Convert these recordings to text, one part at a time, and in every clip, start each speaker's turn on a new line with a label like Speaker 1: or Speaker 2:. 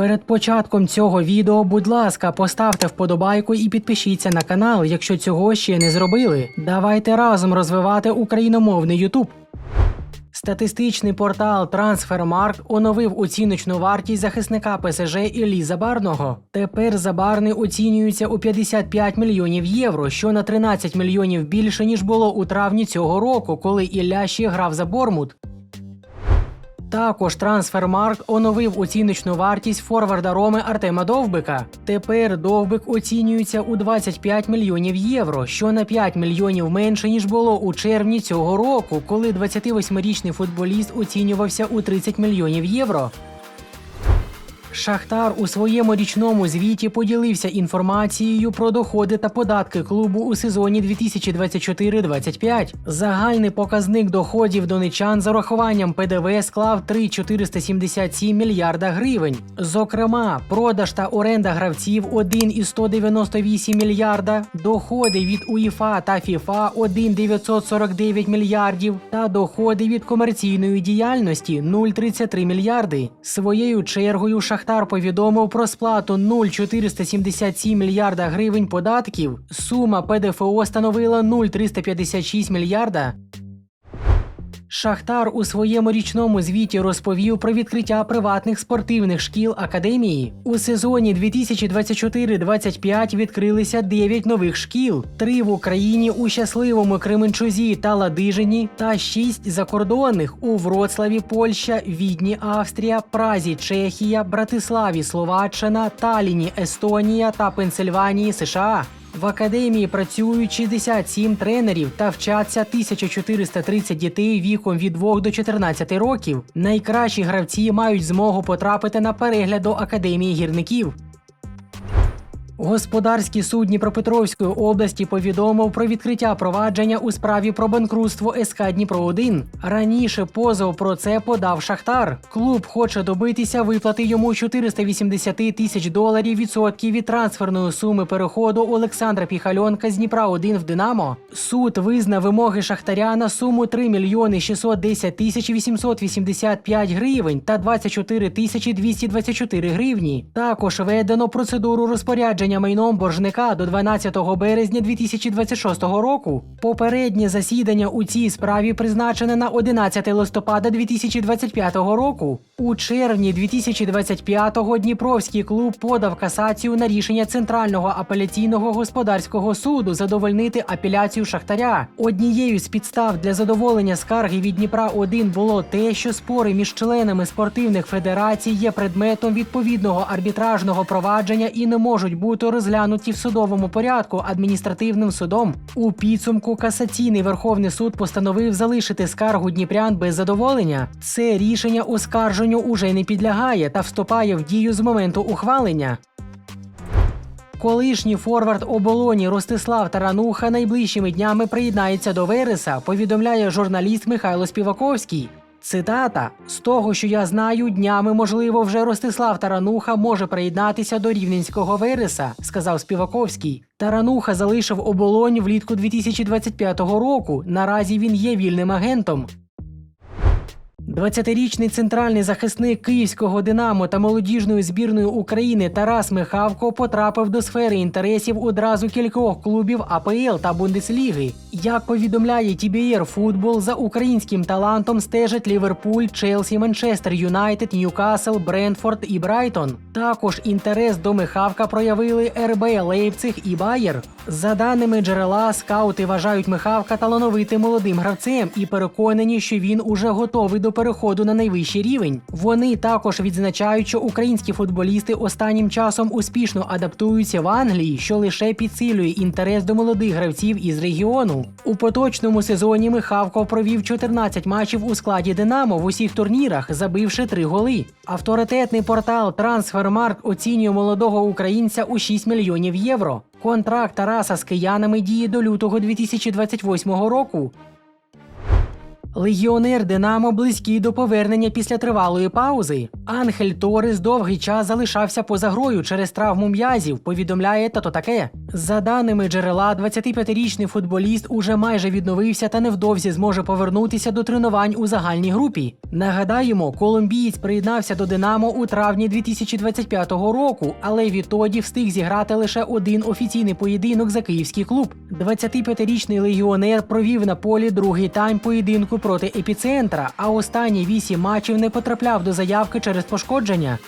Speaker 1: Перед початком цього відео, будь ласка, поставте вподобайку і підпишіться на канал, якщо цього ще не зробили. Давайте разом розвивати україномовний Ютуб. Статистичний портал Transfermarkt оновив оціночну вартість захисника ПСЖ Іллі Забарного. Тепер Забарний оцінюється у 55 мільйонів євро, що на 13 мільйонів більше ніж було у травні цього року, коли Ілля ще грав за Бормут. Також трансфермарк оновив оціночну вартість форварда Роми Артема Довбика. Тепер Довбик оцінюється у 25 мільйонів євро, що на 5 мільйонів менше ніж було у червні цього року, коли 28-річний футболіст оцінювався у 30 мільйонів євро. Шахтар у своєму річному звіті поділився інформацією про доходи та податки клубу у сезоні 2024-25. Загальний показник доходів донечан з урахуванням ПДВ склав 3,477 мільярда гривень. Зокрема, продаж та оренда гравців 1,198 мільярда, доходи від УЄФА та ФІФА 1,949 мільярдів та доходи від комерційної діяльності 0,33 мільярди. Своєю чергою Шахтар повідомив про сплату 0,477 мільярда гривень податків. Сума ПДФО становила 0,356 мільярда. Шахтар у своєму річному звіті розповів про відкриття приватних спортивних шкіл академії. У сезоні 2024-25 відкрилися 9 нових шкіл: 3 в Україні у щасливому Кременчузі та Ладижині, та 6 закордонних у Вроцлаві, Польща, Відні, Австрія, Празі, Чехія, Братиславі, Словаччина, Таліні, Естонія та Пенсильванії, США. В академії працюють 67 тренерів та вчаться 1430 дітей віком від 2 до 14 років. Найкращі гравці мають змогу потрапити на перегляд до академії гірників. Господарський суд Дніпропетровської області повідомив про відкриття провадження у справі про банкрутство СК Дніпро 1 Раніше позов про це подав Шахтар. Клуб хоче добитися виплати йому 480 тисяч доларів відсотків від трансферної суми переходу Олександра Піхальонка з Дніпра 1 в Динамо. Суд визнав вимоги Шахтаря на суму 3 мільйони 610 тисяч 885 гривень та 24 тисячі 224 гривні. Також ведено процедуру розпорядження майном боржника до 12 березня 2026 року. Попереднє засідання у цій справі призначене на 11 листопада 2025 року. У червні 2025-го Дніпровський клуб подав касацію на рішення Центрального апеляційного господарського суду задовольнити апеляцію Шахтаря. Однією з підстав для задоволення скарги від Дніпра 1 було те, що спори між членами спортивних федерацій є предметом відповідного арбітражного провадження і не можуть бути розглянуті в судовому порядку адміністративним судом. У підсумку касаційний Верховний суд постановив залишити скаргу Дніпрян без задоволення. Це рішення оскарженню уже не підлягає та вступає в дію з моменту ухвалення. Колишній форвард оболоні Ростислав Тарануха найближчими днями приєднається до Вереса, повідомляє журналіст Михайло Співаковський. Цитата: з того, що я знаю, днями можливо вже Ростислав Тарануха може приєднатися до рівненського Вереса, сказав Співаковський. Тарануха залишив оболонь влітку 2025 року. Наразі він є вільним агентом. 20-річний центральний захисник київського Динамо та молодіжної збірної України Тарас Михавко потрапив до сфери інтересів одразу кількох клубів АПЛ та Бундесліги. Як повідомляє TBR Футбол, за українським талантом стежать Ліверпуль, Челсі, Манчестер Юнайтед, Ньюкасл, Брентфорд і Брайтон. Також інтерес до Михавка проявили РБ Лейпциг і Байер. За даними джерела, скаути вважають Михавка талановитим молодим гравцем і переконані, що він уже готовий до переходу на найвищий рівень. Вони також відзначають, що українські футболісти останнім часом успішно адаптуються в Англії, що лише підсилює інтерес до молодих гравців із регіону. У поточному сезоні Михавко провів 14 матчів у складі Динамо в усіх турнірах, забивши 3 голи. Авторитетний портал Трансфермарк оцінює молодого українця у 6 мільйонів євро. Контракт Тараса з киянами діє до лютого 2028 року. Легіонер Динамо близький до повернення після тривалої паузи. Анхель Торес довгий час залишався поза грою через травму м'язів. Повідомляє тато таке. За даними джерела, 25-річний футболіст уже майже відновився та невдовзі зможе повернутися до тренувань у загальній групі. Нагадаємо, колумбієць приєднався до Динамо у травні 2025 року, але відтоді встиг зіграти лише один офіційний поєдинок за київський клуб. 25-річний легіонер провів на полі другий тайм поєдинку проти епіцентра, а останні вісім матчів не потрапляв до заявки через пошкодження.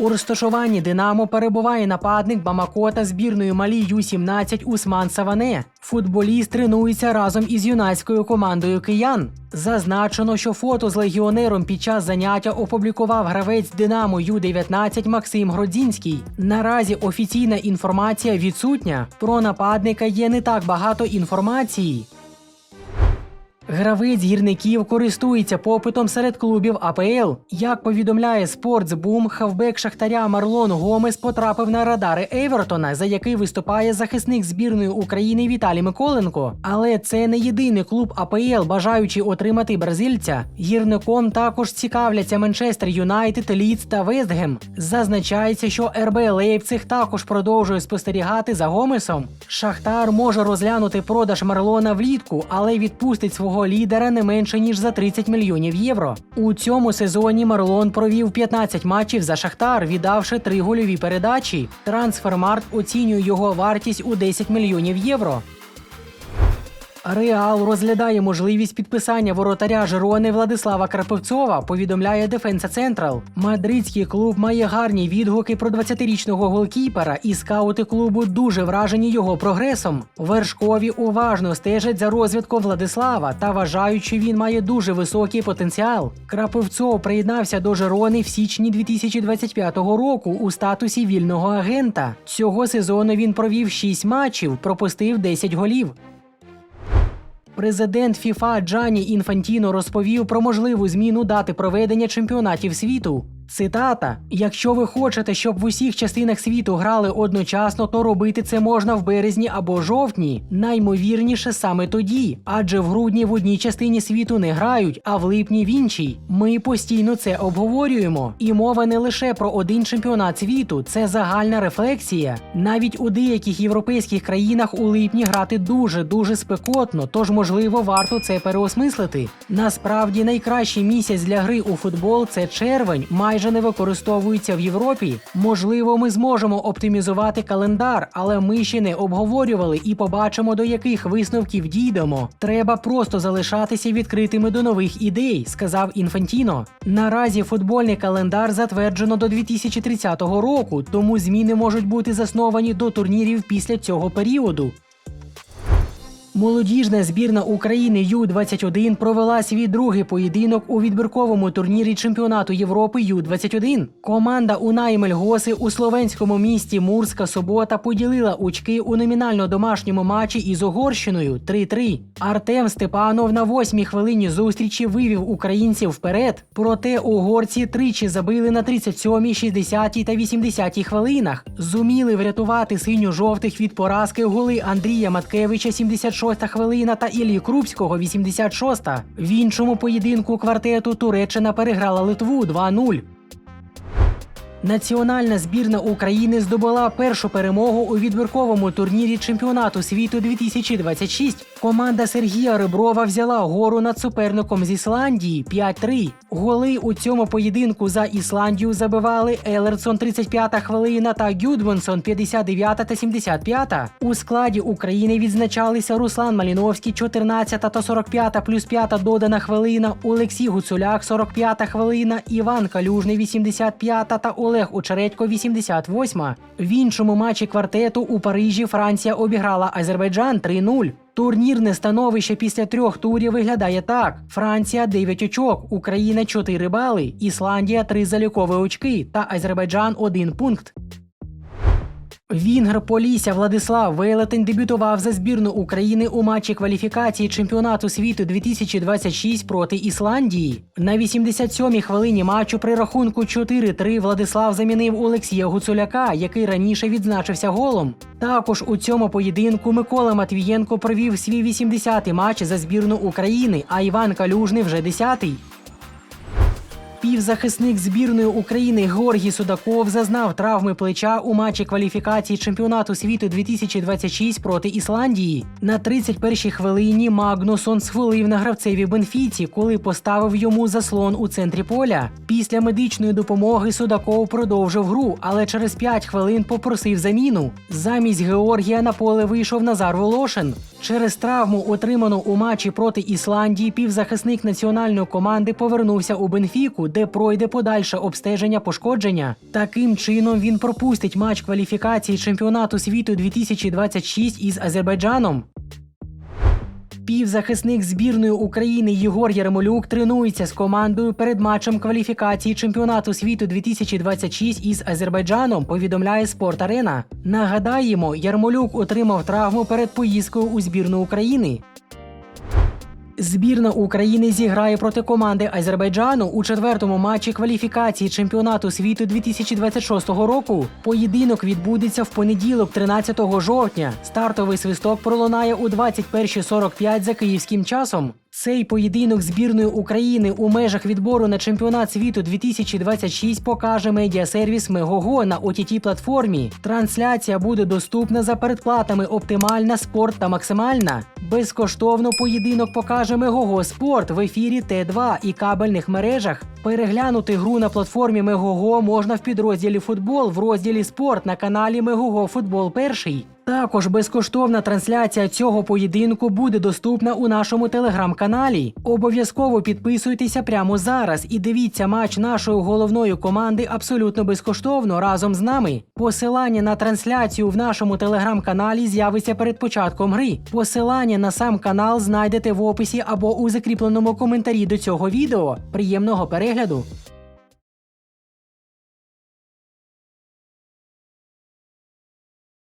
Speaker 1: У розташуванні Динамо перебуває нападник Бамакота збірної Малі Ю-17 Усман Саване. Футболіст тренується разом із юнацькою командою киян. Зазначено, що фото з легіонером під час заняття опублікував гравець Динамо Ю-19 Максим Гродзінський. Наразі офіційна інформація відсутня. Про нападника є не так багато інформації. Гравець гірників користується попитом серед клубів АПЛ. Як повідомляє Спортсбум, хавбек Шахтаря Марлон Гомес потрапив на радари Евертона, за який виступає захисник збірної України Віталій Миколенко. Але це не єдиний клуб АПЛ, бажаючи отримати бразильця. Гірником також цікавляться Манчестер Юнайтед, Ліц та Вестгем. Зазначається, що РБ Лейпциг також продовжує спостерігати за Гомесом. Шахтар може розглянути продаж Марлона влітку, але відпустить свого лідера не менше ніж за 30 мільйонів євро. У цьому сезоні Марлон провів 15 матчів за Шахтар, віддавши три гольові передачі. Трансфермарт оцінює його вартість у 10 мільйонів євро. Реал розглядає можливість підписання воротаря Жирони Владислава Крапивцова, повідомляє Дефенса Централ. Мадридський клуб має гарні відгуки про 20-річного голкіпера, і скаути клубу дуже вражені його прогресом. Вершкові уважно стежать за розвитком Владислава та вважають, що він має дуже високий потенціал. Крапивцов приєднався до Жирони в січні 2025 року у статусі вільного агента. Цього сезону він провів 6 матчів, пропустив 10 голів. Президент ФІФА Джані Інфантіно розповів про можливу зміну дати проведення чемпіонатів світу. Цитата: Якщо ви хочете, щоб в усіх частинах світу грали одночасно, то робити це можна в березні або жовтні. Наймовірніше саме тоді, адже в грудні в одній частині світу не грають, а в липні в іншій. Ми постійно це обговорюємо. І мова не лише про один чемпіонат світу, це загальна рефлексія. Навіть у деяких європейських країнах у липні грати дуже дуже спекотно, тож можливо варто це переосмислити. Насправді найкращий місяць для гри у футбол це червень. Майже не використовується в Європі. Можливо, ми зможемо оптимізувати календар, але ми ще не обговорювали і побачимо, до яких висновків дійдемо. Треба просто залишатися відкритими до нових ідей, сказав Інфантіно. Наразі футбольний календар затверджено до 2030 року, тому зміни можуть бути засновані до турнірів після цього періоду. Молодіжна збірна України Ю-21 провела свій другий поєдинок у відбірковому турнірі чемпіонату Європи Ю-21. Команда Унай Мельгоси у словенському місті Мурська Собота поділила очки у номінально домашньому матчі із Угорщиною 3-3. Артем Степанов на восьмій хвилині зустрічі вивів українців вперед. Проте угорці тричі забили на 37-й, 60-й та 80-й хвилинах. Зуміли врятувати синьо-жовтих від поразки голи Андрія Маткевича 76 та хвилина та Іллі Крупського 86-та. В іншому поєдинку квартету Туреччина переграла Литву 2-0. Національна збірна України здобула першу перемогу у відбірковому турнірі чемпіонату світу 2026. Команда Сергія Реброва взяла гору над суперником з Ісландії 5-3. Голи у цьому поєдинку за Ісландію забивали Елерсон 35-та хвилина та Гюдвонсон 59-та та 75-та. У складі України відзначалися Руслан Маліновський 14-та та 45-та плюс 5-та додана хвилина, Олексій Гуцуляк 45-та хвилина, Іван Калюжний 85-та та Олег Очередько 88-ма. В іншому матчі квартету у Парижі Франція обіграла Азербайджан 3-0. Турнірне становище після трьох турів виглядає так: Франція 9 очок, Україна 4 бали, Ісландія 3 залікові очки та Азербайджан 1 пункт. Вінгер Полісся Владислав Велетень дебютував за збірну України у матчі кваліфікації чемпіонату світу 2026 проти Ісландії. На 87-й хвилині матчу при рахунку 4-3 Владислав замінив Олексія Гуцуляка, який раніше відзначився голом. Також у цьому поєдинку Микола Матвієнко провів свій 80-й матч за збірну України, а Іван Калюжний вже 10-й. Півзахисник збірної України Георгій Судаков зазнав травми плеча у матчі кваліфікації чемпіонату світу 2026 проти Ісландії. На 31-й хвилині Магнусон схвалив на гравцеві Бенфіці, коли поставив йому заслон у центрі поля. Після медичної допомоги Судаков продовжив гру, але через 5 хвилин попросив заміну. Замість Георгія на поле вийшов Назар Волошин. Через травму, отриману у матчі проти Ісландії, півзахисник національної команди повернувся у Бенфіку, де пройде подальше обстеження пошкодження. Таким чином він пропустить матч кваліфікації чемпіонату світу 2026 із Азербайджаном. Півзахисник збірної України Єгор Ярмолюк тренується з командою перед матчем кваліфікації чемпіонату світу 2026 із Азербайджаном. Повідомляє Спорт Арена. Нагадаємо, Ярмолюк отримав травму перед поїздкою у збірну України. Збірна України зіграє проти команди Азербайджану у четвертому матчі кваліфікації чемпіонату світу 2026 року. Поєдинок відбудеться в понеділок, 13 жовтня. Стартовий свисток пролунає у 21.45 за київським часом. Цей поєдинок збірної України у межах відбору на чемпіонат світу 2026 покаже медіасервіс Мегого на ott платформі. Трансляція буде доступна за передплатами Оптимальна Спорт та Максимальна. Безкоштовно поєдинок покаже Мегого Спорт в ефірі Т2 і кабельних мережах. Переглянути гру на платформі Мегого можна в підрозділі Футбол в розділі Спорт на каналі Мегого Футбол Перший. Також безкоштовна трансляція цього поєдинку буде доступна у нашому телеграм-каналі. Обов'язково підписуйтеся прямо зараз і дивіться матч нашої головної команди абсолютно безкоштовно разом з нами. Посилання на трансляцію в нашому телеграм-каналі з'явиться перед початком гри. Посилання на сам канал знайдете в описі або у закріпленому коментарі до цього відео. Приємного перегляду!